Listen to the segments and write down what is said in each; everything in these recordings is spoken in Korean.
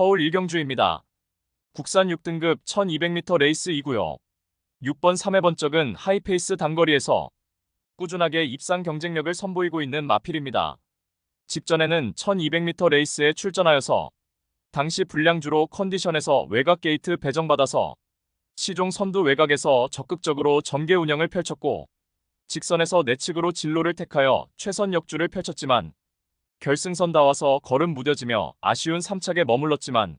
서울 일경주입니다. 국산 6등급 1200m 레이스이고요. 6번 3회 번쩍은 하이페이스 단거리에서 꾸준하게 입상 경쟁력을 선보이고 있는 마필입니다. 직전에는 1200m 레이스에 출전하여서 당시 불량주로 컨디션에서 외곽 게이트 배정받아서 시종 선두 외곽에서 적극적으로 전개 운영을 펼쳤고 직선에서 내측으로 진로를 택하여 최선 역주를 펼쳤지만 결승선 닿와서 걸음 무뎌지며 아쉬운 3착에 머물렀지만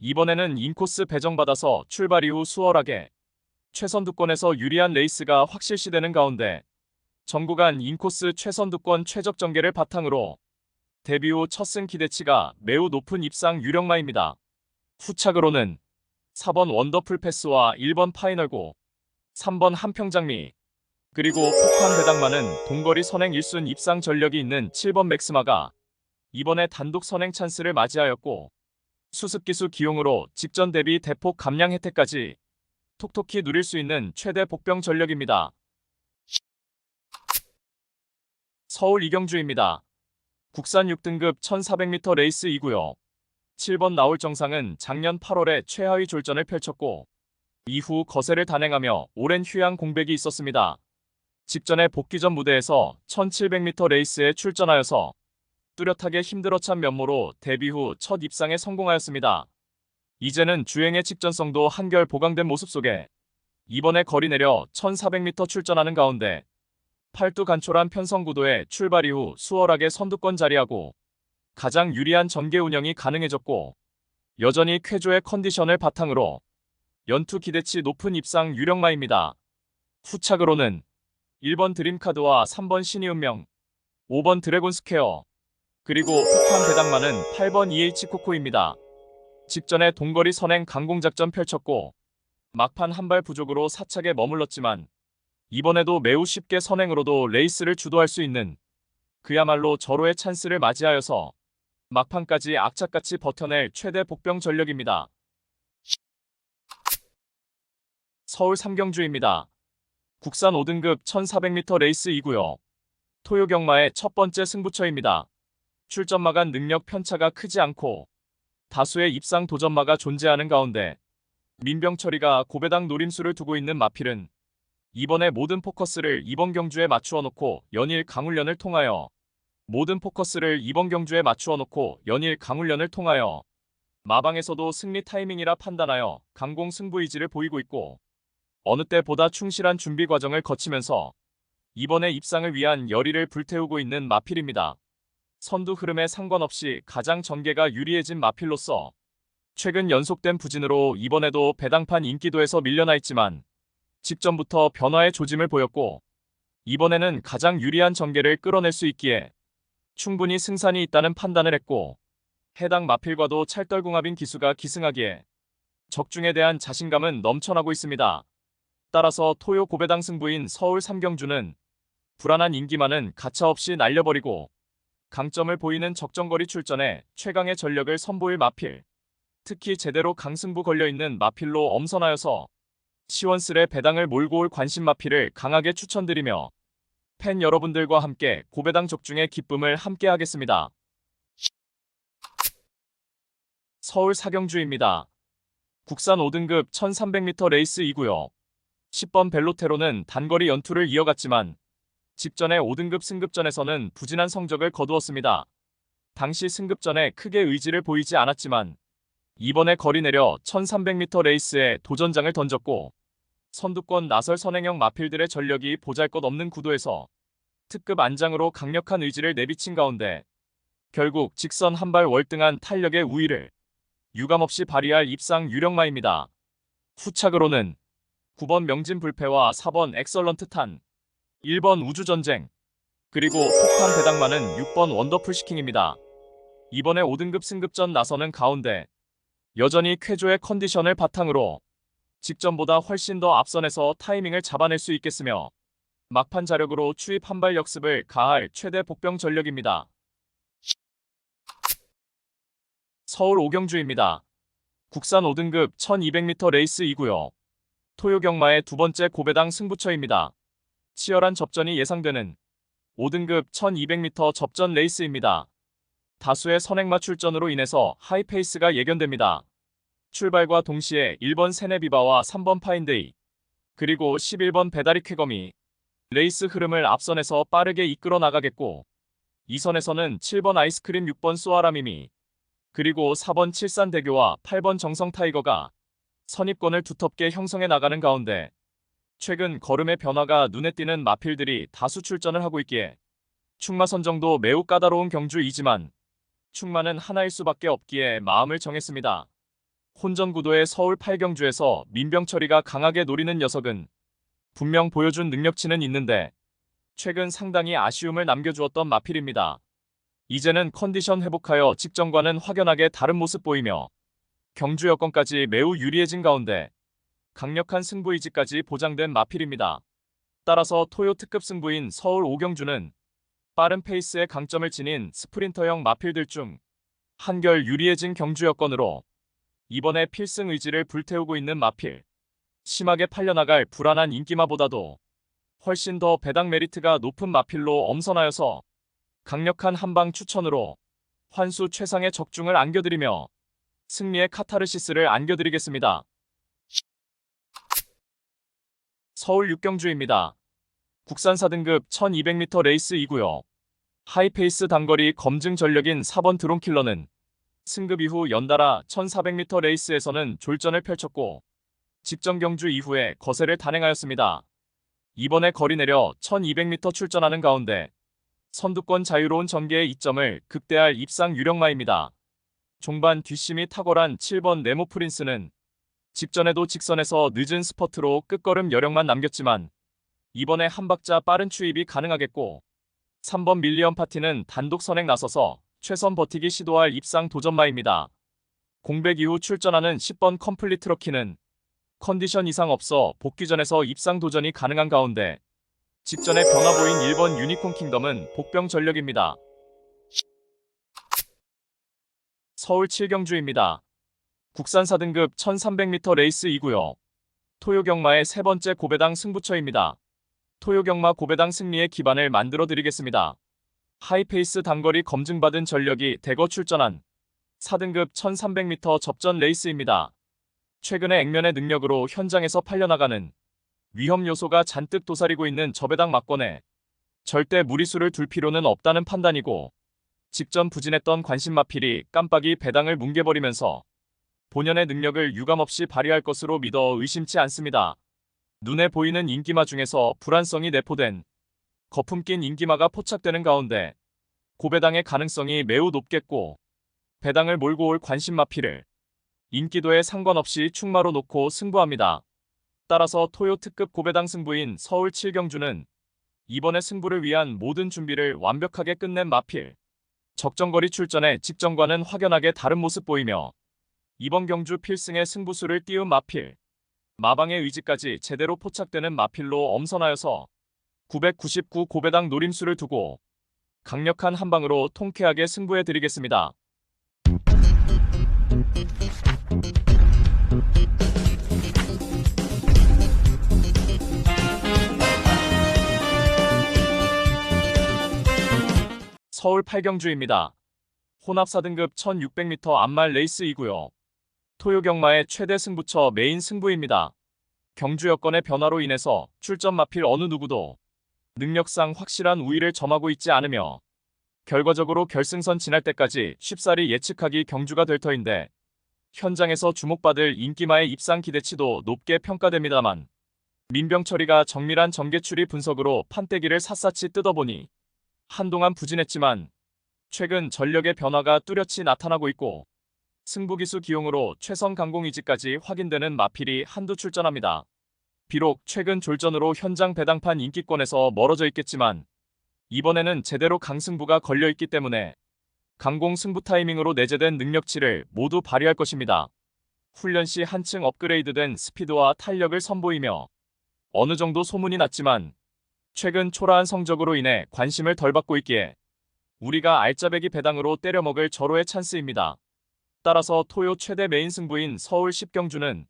이번에는 인코스 배정받아서 출발 이후 수월하게 최선두권에서 유리한 레이스가 확실시되는 가운데 전구간 인코스 최선두권 최적 전개를 바탕으로 데뷔 후 첫 승 기대치가 매우 높은 입상 유력마입니다. 후착으로는 4번 원더풀 패스와 1번 파이널고 3번 한평장미 그리고 폭탄 배당만은 동거리 선행 1순 입상 전력이 있는 7번 맥스마가 이번에 단독 선행 찬스를 맞이하였고 수습기수 기용으로 직전 대비 대폭 감량 혜택까지 톡톡히 누릴 수 있는 최대 복병 전력입니다. 서울 이경주입니다. 국산 6등급 1400m 레이스이고요. 7번 나올 정상은 작년 8월에 최하위 졸전을 펼쳤고 이후 거세를 단행하며 오랜 휴양 공백이 있었습니다. 직전에 복귀 전 무대에서 1700m 레이스에 출전하여서 뚜렷하게 힘들어 찬 면모로 데뷔 후 첫 입상에 성공하였습니다. 이제는 주행의 직전성도 한결 보강된 모습 속에 이번에 거리 내려 1400m 출전하는 가운데 팔두 간촐한 편성 구도에 출발 이후 수월하게 선두권 자리하고 가장 유리한 전개 운영이 가능해졌고 여전히 쾌조의 컨디션을 바탕으로 연투 기대치 높은 입상 유력마입니다. 후착으로는 1번 드림카드와 3번 신이운명, 5번 드래곤 스퀘어, 그리고 폭탄 배당만은 8번 EH 코코입니다. 직전에 동거리 선행 강공작전 펼쳤고 막판 한 발 부족으로 사착에 머물렀지만 이번에도 매우 쉽게 선행으로도 레이스를 주도할 수 있는 그야말로 절호의 찬스를 맞이하여서 막판까지 악착같이 버텨낼 최대 복병 전력입니다. 서울 삼경주입니다. 국산 5등급 1400m 레이스이고요. 토요 경마의 첫 번째 승부처입니다. 출전마간 능력 편차가 크지 않고 다수의 입상 도전마가 존재하는 가운데 민병철이가 고배당 노림수를 두고 있는 마필은 이번에 모든 포커스를 이번 경주에 맞추어 놓고 연일 강훈련을 통하여 모든 포커스를 이번 경주에 맞추어 놓고 연일 강훈련을 통하여 마방에서도 승리 타이밍이라 판단하여 강공 승부 의지를 보이고 있고 어느 때보다 충실한 준비 과정을 거치면서 이번에 입상을 위한 열의를 불태우고 있는 마필입니다. 선두 흐름에 상관없이 가장 전개가 유리해진 마필로서 최근 연속된 부진으로 이번에도 배당판 인기도에서 밀려나 있지만 직전부터 변화의 조짐을 보였고 이번에는 가장 유리한 전개를 끌어낼 수 있기에 충분히 승산이 있다는 판단을 했고 해당 마필과도 찰떨궁합인 기수가 기승하기에 적중에 대한 자신감은 넘쳐나고 있습니다. 따라서 토요 고배당 승부인 서울 삼경주는 불안한 인기만은 가차없이 날려버리고 강점을 보이는 적정거리 출전에 최강의 전력을 선보일 마필 특히 제대로 강승부 걸려있는 마필로 엄선하여서 시원스레 배당을 몰고 올 관심 마필을 강하게 추천드리며 팬 여러분들과 함께 고배당 적중의 기쁨을 함께 하겠습니다. 서울 사경주입니다. 국산 5등급 1300m 레이스이고요. 10번 벨로테로는 단거리 연투를 이어갔지만 직전에 5등급 승급전에서는 부진한 성적을 거두었습니다. 당시 승급전에 크게 의지를 보이지 않았지만 이번에 거리 내려 1300m 레이스에 도전장을 던졌고 선두권 나설 선행형 마필들의 전력이 보잘것없는 구도에서 특급 안장으로 강력한 의지를 내비친 가운데 결국 직선 한 발 월등한 탄력의 우위를 유감없이 발휘할 입상 유력마입니다. 후착으로는 9번 명진 불패와 4번 엑설런트 탄, 1번 우주전쟁, 그리고 폭탄 배당만은 6번 원더풀 시킹입니다. 이번에 5등급 승급전 나서는 가운데 여전히 쾌조의 컨디션을 바탕으로 직전보다 훨씬 더 앞선에서 타이밍을 잡아낼 수 있겠으며 막판 자력으로 추입 한발 역습을 가할 최대 복병 전력입니다. 서울 오경주입니다. 국산 5등급 1200m 레이스이고요. 토요 경마의 두 번째 고배당 승부처입니다. 치열한 접전이 예상되는 5등급 1200m 접전 레이스입니다. 다수의 선행마 출전으로 인해서 하이페이스가 예견됩니다. 출발과 동시에 1번 세네비바와 3번 파인데이, 그리고 11번 배다리 쾌검이 레이스 흐름을 앞선에서 빠르게 이끌어 나가겠고, 2선에서는 7번 아이스크림 6번 쏘아라미미, 그리고 4번 칠산대교와 8번 정성 타이거가 선입권을 두텁게 형성해 나가는 가운데 최근 걸음의 변화가 눈에 띄는 마필들이 다수 출전을 하고 있기에 충마 선정도 매우 까다로운 경주이지만 충마는 하나일 수밖에 없기에 마음을 정했습니다. 혼전 구도의 서울 8경주에서 민병철이가 강하게 노리는 녀석은 분명 보여준 능력치는 있는데 최근 상당히 아쉬움을 남겨주었던 마필입니다. 이제는 컨디션 회복하여 직전과는 확연하게 다른 모습 보이며 경주 여건까지 매우 유리해진 가운데 강력한 승부 의지까지 보장된 마필입니다. 따라서 토요 특급 승부인 서울 5경주는 빠른 페이스의 강점을 지닌 스프린터형 마필들 중 한결 유리해진 경주 여건으로 이번에 필승 의지를 불태우고 있는 마필. 심하게 팔려나갈 불안한 인기마보다도 훨씬 더 배당 메리트가 높은 마필로 엄선하여서 강력한 한방 추천으로 환수 최상의 적중을 안겨드리며 승리의 카타르시스를 안겨드리겠습니다. 서울 6경주입니다. 국산 4등급 1200m 레이스이고요. 하이페이스 단거리 검증 전력인 4번 드론킬러는 승급 이후 연달아 1400m 레이스에서는 졸전을 펼쳤고 직전 경주 이후에 거세를 단행하였습니다. 이번에 거리 내려 1200m 출전하는 가운데 선두권 자유로운 전개의 이점을 극대할 입상 유력마입니다. 종반 뒷심이 탁월한 7번 네모 프린스는 직전에도 직선에서 늦은 스퍼트로 끝걸음 여력만 남겼지만 이번에 한 박자 빠른 추입이 가능하겠고 3번 밀리언 파티는 단독 선행 나서서 최선 버티기 시도할 입상 도전마입니다. 공백 이후 출전하는 10번 컴플리트 러키는 컨디션 이상 없어 복귀전에서 입상 도전이 가능한 가운데 직전에 변화 보인 1번 유니콘 킹덤은 복병 전력입니다. 서울 7경주입니다. 국산 4등급 1300m 레이스이고요. 토요경마의 세 번째 고배당 승부처입니다. 토요경마 고배당 승리의 기반을 만들어 드리겠습니다. 하이페이스 단거리 검증받은 전력이 대거 출전한 4등급 1300m 접전 레이스입니다. 최근의 액면의 능력으로 현장에서 팔려나가는 위험 요소가 잔뜩 도사리고 있는 저배당 막권에 절대 무리수를 둘 필요는 없다는 판단이고 직전 부진했던 관심마필이 깜빡이 배당을 뭉개버리면서 본연의 능력을 유감없이 발휘할 것으로 믿어 의심치 않습니다. 눈에 보이는 인기마 중에서 불안성이 내포된 거품 낀 인기마가 포착되는 가운데 고배당의 가능성이 매우 높겠고 배당을 몰고 올 관심마필을 인기도에 상관없이 충마로 놓고 승부합니다. 따라서 토요 특급 고배당 승부인 서울 7경주는 이번의 승부를 위한 모든 준비를 완벽하게 끝낸 마필. 적정거리 출전에 직전과는 확연하게 다른 모습 보이며 이번 경주 필승의 승부수를 띄운 마필. 마방의 의지까지 제대로 포착되는 마필로 엄선하여서 999 고배당 노림수를 두고 강력한 한방으로 통쾌하게 승부해 드리겠습니다. 서울 8경주입니다. 혼합 4등급 1600m 암말 레이스이고요. 토요경마의 최대 승부처 메인 승부입니다. 경주 여건의 변화로 인해서 출전 마필 어느 누구도 능력상 확실한 우위를 점하고 있지 않으며 결과적으로 결승선 지날 때까지 쉽사리 예측하기 경주가 될 터인데 현장에서 주목받을 인기마의 입상 기대치도 높게 평가됩니다만 민병철이가 정밀한 전개추리 분석으로 판때기를 샅샅이 뜯어보니 한동안 부진했지만 최근 전력의 변화가 뚜렷이 나타나고 있고 승부기수 기용으로 최선 강공 이지까지 확인되는 마필이 한두 출전합니다. 비록 최근 졸전으로 현장 배당판 인기권에서 멀어져 있겠지만 이번에는 제대로 강승부가 걸려있기 때문에 강공 승부 타이밍으로 내재된 능력치를 모두 발휘할 것입니다. 훈련 시 한층 업그레이드된 스피드와 탄력을 선보이며 어느 정도 소문이 났지만 최근 초라한 성적으로 인해 관심을 덜 받고 있기에 우리가 알짜배기 배당으로 때려먹을 절호의 찬스입니다. 따라서 토요 최대 메인 승부인 서울 10경주는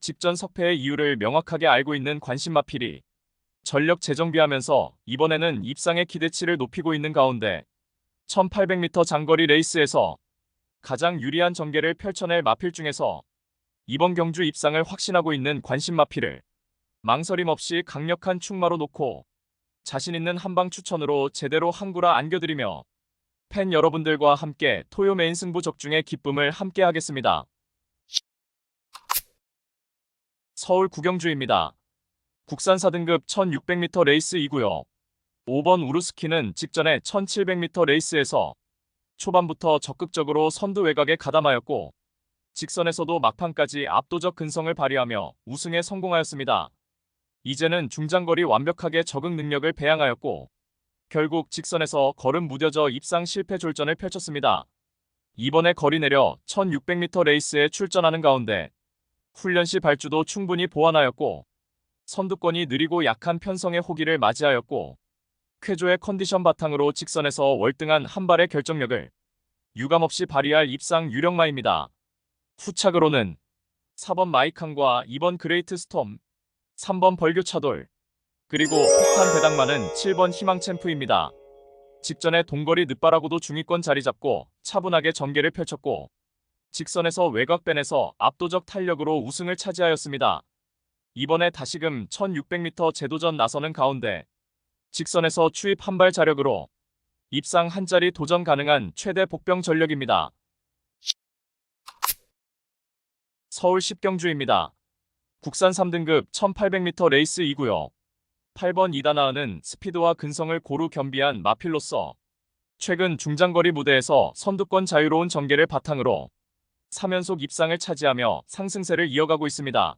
직전 석패의 이유를 명확하게 알고 있는 관심마필이 전력 재정비하면서 이번에는 입상의 기대치를 높이고 있는 가운데 1800m 장거리 레이스에서 가장 유리한 전개를 펼쳐낼 마필 중에서 이번 경주 입상을 확신하고 있는 관심 마필을 망설임 없이 강력한 충마로 놓고 자신 있는 한방 추천으로 제대로 한구라 안겨드리며 팬 여러분들과 함께 토요 메인 승부 적중의 기쁨을 함께 하겠습니다. 서울 구경주입니다. 국산 4등급 1600m 레이스이고요. 5번 우루스키는 직전에 1700m 레이스에서 초반부터 적극적으로 선두 외곽에 가담하였고 직선에서도 막판까지 압도적 근성을 발휘하며 우승에 성공하였습니다. 이제는 중장거리 완벽하게 적응 능력을 배양하였고 결국 직선에서 걸음 무뎌져 입상 실패 졸전을 펼쳤습니다. 이번에 거리 내려 1600m 레이스에 출전하는 가운데 훈련 시 발주도 충분히 보완하였고 선두권이 느리고 약한 편성의 호기를 맞이하였고 쾌조의 컨디션 바탕으로 직선에서 월등한 한 발의 결정력을 유감없이 발휘할 입상 유력마입니다. 후착으로는 4번 마이칸과 2번 그레이트 스톰, 3번 벌교 차돌, 그리고 폭탄 배당만은 7번 희망 챔프입니다. 직전에 동거리 늦바라고도 중위권 자리 잡고 차분하게 전개를 펼쳤고 직선에서 외곽변에서 압도적 탄력으로 우승을 차지하였습니다. 이번에 다시금 1600m 재도전 나서는 가운데 직선에서 추입 한 발 자력으로 입상 한 자리 도전 가능한 최대 복병 전력입니다. 서울 10경주입니다. 국산 3등급 1800m 레이스이고요. 8번 이다나은은 스피드와 근성을 고루 겸비한 마필로서 최근 중장거리 무대에서 선두권 자유로운 전개를 바탕으로 3연속 입상을 차지하며 상승세를 이어가고 있습니다.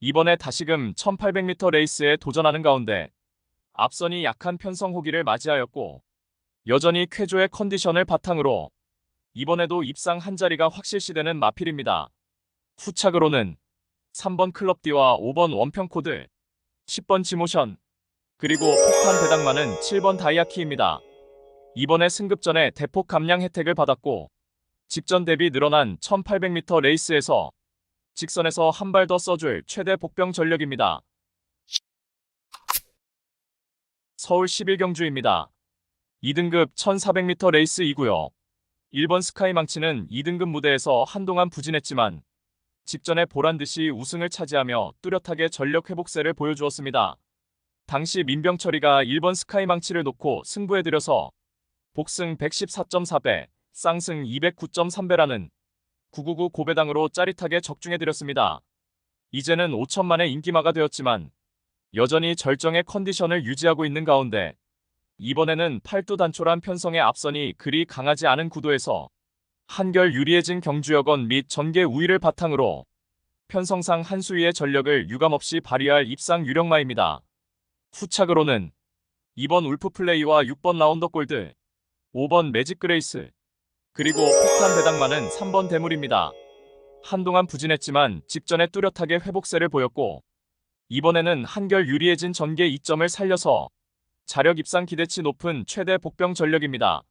이번에 다시금 1800m 레이스에 도전하는 가운데 앞선이 약한 편성 호기를 맞이하였고 여전히 쾌조의 컨디션을 바탕으로 이번에도 입상 한 자리가 확실시되는 마필입니다. 후착으로는 3번 클럽디와 5번 원평코드, 10번 지모션, 그리고 폭탄 배당만은 7번 다이아키입니다. 이번에 승급 전에 대폭 감량 혜택을 받았고 직전 대비 늘어난 1800m 레이스에서 직선에서 한 발 더 써줄 최대 복병 전력입니다. 서울 11경주입니다. 2등급 1400m 레이스이고요. 1번 스카이망치는 2등급 무대에서 한동안 부진했지만 직전에 보란듯이 우승을 차지하며 뚜렷하게 전력 회복세를 보여주었습니다. 당시 민병철이가 1번 스카이망치를 놓고 승부해들여서 복승 114.4배, 쌍승 209.3배라는 999 고배당으로 짜릿하게 적중해드렸습니다. 이제는 5천만의 인기마가 되었지만 여전히 절정의 컨디션을 유지하고 있는 가운데 이번에는 팔두 단촐한 편성의 앞선이 그리 강하지 않은 구도에서 한결 유리해진 경주여건 및 전개 우위를 바탕으로 편성상 한 수위의 전력을 유감없이 발휘할 입상 유력마입니다. 후착으로는 2번 울프 플레이와 6번 라운더 골드, 5번 매직 그레이스, 그리고 폭탄 배당만은 3번 대물입니다. 한동안 부진했지만 직전에 뚜렷하게 회복세를 보였고 이번에는 한결 유리해진 전개 2점을 살려서 자력 입상 기대치 높은 최대 복병 전력입니다.